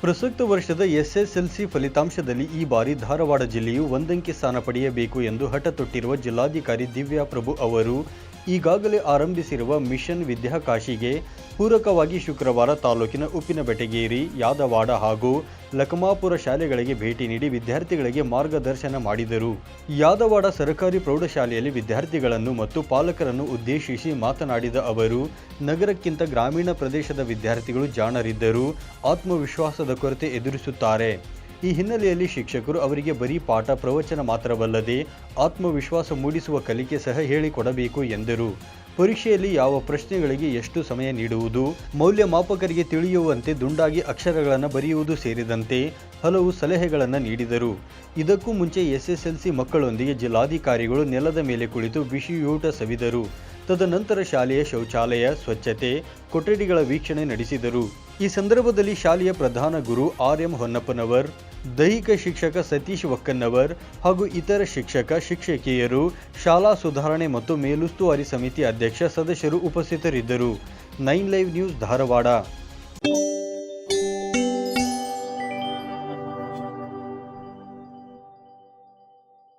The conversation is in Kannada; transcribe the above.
ಪ್ರಸಕ್ತ ವರ್ಷದ ಎಸ್ಎಸ್ಎಲ್ಸಿ ಫಲಿತಾಂಶದಲ್ಲಿ ಈ ಬಾರಿ ಧಾರವಾಡ ಜಿಲ್ಲೆಯು ಒಂದಂಕಿ ಸ್ಥಾನ ಪಡೆಯಬೇಕು ಎಂದು ಹಠ ತೊಟ್ಟಿರುವ ಜಿಲ್ಲಾಧಿಕಾರಿ ದಿವ್ಯಾ ಪ್ರಭು ಅವರು ಈಗಾಗಲೇ ಆರಂಭಿಸಿರುವ ಮಿಷನ್ ವಿದ್ಯಾಕಾಶಿಗೆ ಪೂರಕವಾಗಿ ಶುಕ್ರವಾರ ತಾಲೂಕಿನ ಉಪ್ಪಿನಬೆಟಗೇರಿ, ಯಾದವಾಡ ಹಾಗೂ ಲಕಮಾಪುರ ಶಾಲೆಗಳಿಗೆ ಭೇಟಿ ನೀಡಿ ವಿದ್ಯಾರ್ಥಿಗಳಿಗೆ ಮಾರ್ಗದರ್ಶನ ಮಾಡಿದರು. ಯಾದವಾಡ ಸರ್ಕಾರಿ ಪ್ರೌಢಶಾಲೆಯಲ್ಲಿ ವಿದ್ಯಾರ್ಥಿಗಳನ್ನು ಮತ್ತು ಪಾಲಕರನ್ನು ಉದ್ದೇಶಿಸಿ ಮಾತನಾಡಿದ ಅವರು, ನಗರಕ್ಕಿಂತ ಗ್ರಾಮೀಣ ಪ್ರದೇಶದ ವಿದ್ಯಾರ್ಥಿಗಳು ಜಾಣರಿದ್ದರೂ ಆತ್ಮವಿಶ್ವಾಸದ ಕೊರತೆ ಎದುರಿಸುತ್ತಾರೆ. ಈ ಹಿನ್ನೆಲೆಯಲ್ಲಿ ಶಿಕ್ಷಕರು ಅವರಿಗೆ ಬರೀ ಪಾಠ ಪ್ರವಚನ ಮಾತ್ರವಲ್ಲದೆ ಆತ್ಮವಿಶ್ವಾಸ ಮೂಡಿಸುವ ಕಲಿಕೆ ಸಹ ಹೇಳಿಕೊಡಬೇಕು ಎಂದರು. ಪರೀಕ್ಷೆಯಲ್ಲಿ ಯಾವ ಪ್ರಶ್ನೆಗಳಿಗೆ ಎಷ್ಟು ಸಮಯ ನೀಡುವುದು, ಮೌಲ್ಯಮಾಪಕರಿಗೆ ತಿಳಿಯುವಂತೆ ದುಂಡಾಗಿ ಅಕ್ಷರಗಳನ್ನು ಬರೆಯುವುದು ಸೇರಿದಂತೆ ಹಲವು ಸಲಹೆಗಳನ್ನು ನೀಡಿದರು. ಇದಕ್ಕೂ ಮುಂಚೆ ಎಸ್ಎಸ್ಎಲ್ಸಿ ಮಕ್ಕಳೊಂದಿಗೆ ಜಿಲ್ಲಾಧಿಕಾರಿಗಳು ನೆಲದ ಮೇಲೆ ಕುಳಿತು ಬಿಸಿಯೂಟ ಸವಿದರು. ತದನಂತರ ಶಾಲೆಯ ಶೌಚಾಲಯ, ಸ್ವಚ್ಛತೆ, ಕೊಠಡಿಗಳ ವೀಕ್ಷಣೆ ನಡೆಸಿದರು. ಈ ಸಂದರ್ಭದಲ್ಲಿ ಶಾಲೆಯ ಪ್ರಧಾನ ಗುರು ಆರ್ ಎಂ ಹೊನ್ನಪ್ಪನವರ್ ದೈಹಿಕ ಶಿಕ್ಷಕ ಸತೀಶ್ ಒಕ್ಕನ್ನವರ್ ಹಾಗೂ ಇತರ ಶಿಕ್ಷಕ, ಶಿಕ್ಷಕಿಯರು, ಶಾಲಾ ಸುಧಾರಣೆ ಮತ್ತು ಮೇಲುಸ್ತುವಾರಿ ಸಮಿತಿ ಅಧ್ಯಕ್ಷ ಸದಸ್ಯರು ಉಪಸ್ಥಿತರಿದ್ದರು. Nine live news Dharwad.